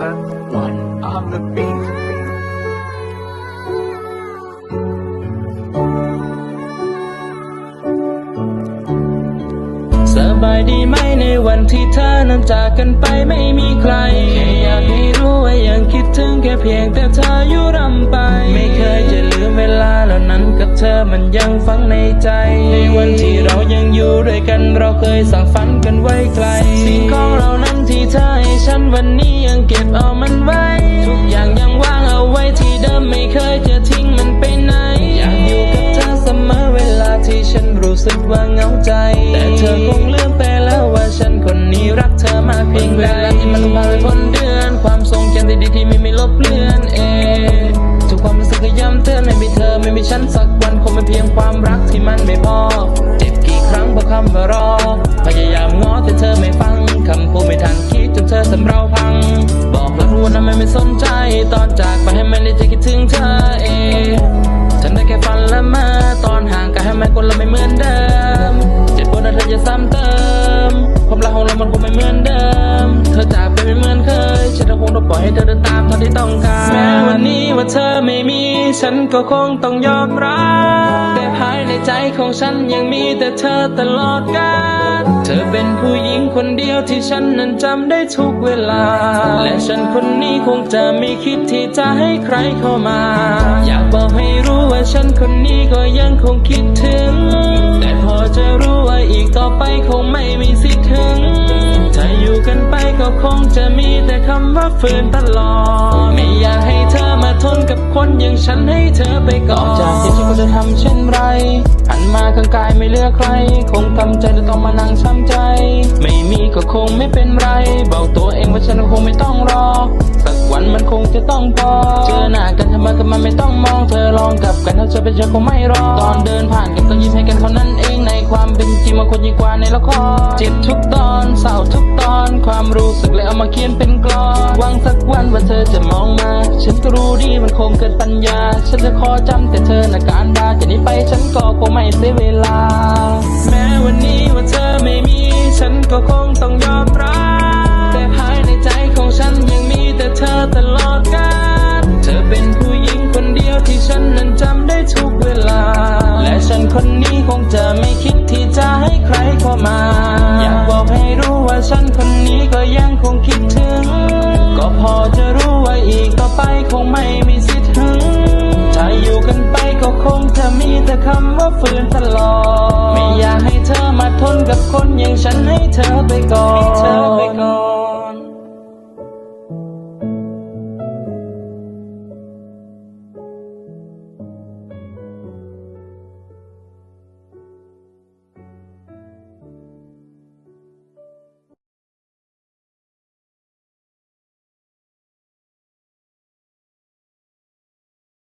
that one on the beach. สบายดีไหมในวันที่เธอนั้นจากกันไปไม่มีใครแค่อยากให้รู้ว่ายังคิดถึงแค่เพียงแต่เธออยู่รำไป ไม่เคยจะลืมเวลาเหล่านั้นกับเธอมันยังฝังในใจ ในวันที่เรายังอยู่ด้วยกันเราเคยสั่งฝันกันไว้ไกล สิ่งของเรานั้น ที่เธอให้ฉันวันนี้ยังเก็บเอามันไว้ ทุกอย่างยังวางเอาไว้ที่เดิมไม่เคยจะทิ้งมันไปไหน อยากอยู่กับเธอเสมอเวลาที่ฉันรู้สึกว่าเหงาใจ แต่เธอคงลืมไปแล้วว่าฉันคนนี้รักเธอมากเพียงใดเวลาที่มันผ่านไปพ้นเดือน ความทรงจำดีๆที่ไม่มีลบเลือนเองทุกความรู้สึกก็ย้ำเตือนไม่มีเธอไม่มีฉันสักวันคงเป็นเพียงความรักที่มันไม่พอ เจ็บกี่ครั้งเพราะคำว่ารอพยายามง้อแต่เธอไม่ฟังคำพูด ตอนจากไปให้มันได้จะคิดถึงเธอเองฉันได้แค่ฝันละมาตอนห่างกันให้มันคนเราไม่เหมือนเดิมเจ็บปวดนะเธอจะซ้ำเติมความรักของเรามันคงไม่เหมือนเดิม เธอจากไปไม่เหมือนเคย ฉันคงต้องปล่อยให้เธอเดินตามเท่าที่ต้องการแม้วันนี้ว่าเธอไม่มี ฉันก็คงต้องยอมรับแต่ภายในใจของฉันยังมีแต่เธอตลอดกาลเธอเป็นผู้หญิงคนเดียวที่ฉันนั้นจำได้ทุกเวลา และฉันคนนี้คงจะไม่คิดที่จะให้ใครเข้ามา อยากบอกให้รู้ว่าฉันคนนี้ก็ยังคงคิดถึง แต่พอจะรู้ว่าอีกต่อไปคงไม่มีสิทธิ์ถึงถ้าอยู่กัน ไปก็คงจะมีแต่คำว่าฝืนตลอด ไม่อยากให้เธอมาทนกับคนอย่างฉันให้เธอไปก่อนจากที่ฉันก็จะทำเช่นไรหันมาข้างกายไม่เหลือกใคร คงทำใจจะต้องมานั่งช้ำใจ ไม่มีก็คงไม่เป็นไร บอกตัวเองว่าฉันคงไม่ต้องรอ สักวันมันคงจะต้องพอ เจอหน้ากันทำไมก็มันไม่ต้องมองเธอลองกลับกันถ้าเธอเป็นฉันคงไม่รอ ตอนเดินผ่านกันต้องยิ้มให้กันเท่านั้นเองใน วามคนยิ่งกว่าในละครเจ็บทุกตอนเศร้าทุกตอน ความรู้สึกเลยเอามาเขียนเป็นกลอนหวังสักวันว่าเธอจะมองมา ฉันก็รู้ดีมันคงเกินปัญญา ฉันจะขอจำแต่เธอนะการดาจากนี้ไปฉันก็คงไม่เสียเวลา แม้วันนี้ว่าเธอไม่มี ฉันก็คงต้องยอมรับแต่ภายในใจของฉันยังมีแต่เธอตลอดกาลเธอเป็นผู้หญิงคนเดียวที่ฉันนั้นจำได้ทุกเวลา และฉันคนนี้คงจะไม่คิด ให้ใครเข้ามา อยากบอกให้รู้ว่าฉันคนนี้ก็ยังคงคิดถึง ก็พอจะรู้ว่าอีกต่อไปคงไม่มีสิทธิ์ถึง ถ้าอยู่กันไปก็คงจะมีแต่คำว่าฝืนตลอดไม่